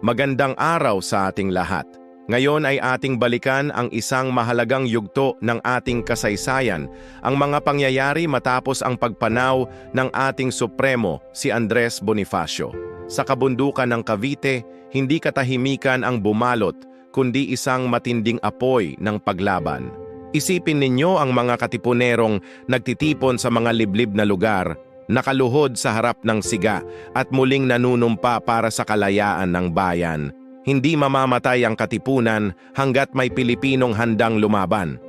Magandang araw sa ating lahat. Ngayon ay ating balikan ang isang mahalagang yugto ng ating kasaysayan, ang mga pangyayari matapos ang pagpanaw ng ating Supremo, si Andres Bonifacio. Sa kabundukan ng Cavite, hindi katahimikan ang bumalot, kundi isang matinding apoy ng paglaban. Isipin ninyo ang mga katipunerong nagtitipon sa mga liblib na lugar, nakaluhod sa harap ng siga at muling nanunumpa para sa kalayaan ng bayan. Hindi mamamatay ang katipunan hanggat may Pilipinong handang lumaban.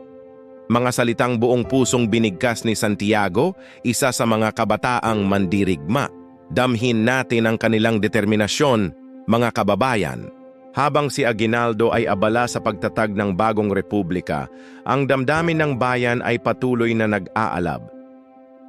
Mga salitang buong pusong binigkas ni Santiago, isa sa mga kabataang mandirigma. Damhin natin ang kanilang determinasyon, mga kababayan. Habang si Aguinaldo ay abala sa pagtatag ng bagong republika, ang damdamin ng bayan ay patuloy na nag-aalab.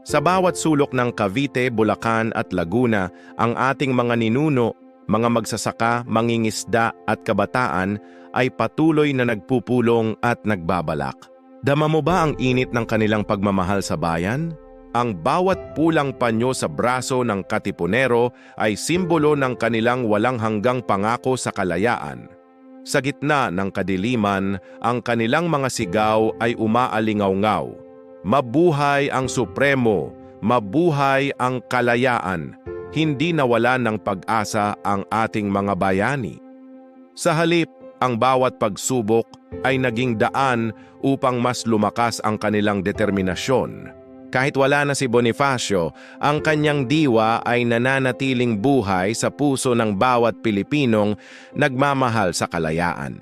Sa bawat sulok ng Cavite, Bulacan at Laguna, ang ating mga ninuno, mga magsasaka, mangingisda at kabataan ay patuloy na nagpupulong at nagbabalak. Dama mo ba ang init ng kanilang pagmamahal sa bayan? Ang bawat pulang panyo sa braso ng katipunero ay simbolo ng kanilang walang hanggang pangako sa kalayaan. Sa gitna ng kadiliman, ang kanilang mga sigaw ay umaalingaw-ngaw. Mabuhay ang Supremo, mabuhay ang kalayaan. Hindi nawala ng pag-asa ang ating mga bayani. Sa halip, ang bawat pagsubok ay naging daan upang mas lumakas ang kanilang determinasyon. Kahit wala na si Bonifacio, ang kanyang diwa ay nananatiling buhay sa puso ng bawat Pilipinong nagmamahal sa kalayaan.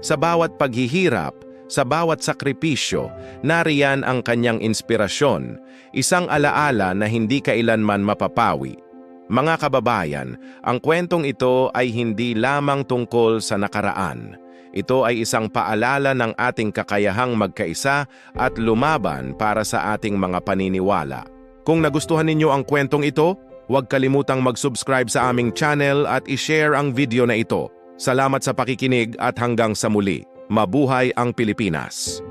Sa bawat paghihirap, sa bawat sakripisyo, nariyan ang kanyang inspirasyon, isang alaala na hindi kailanman mapapawi. Mga kababayan, ang kwentong ito ay hindi lamang tungkol sa nakaraan. Ito ay isang paalala ng ating kakayahang magkaisa at lumaban para sa ating mga paniniwala. Kung nagustuhan ninyo ang kwentong ito, huwag kalimutang mag-subscribe sa aming channel at i-share ang video na ito. Salamat sa pakikinig at hanggang sa muli. Mabuhay ang Pilipinas!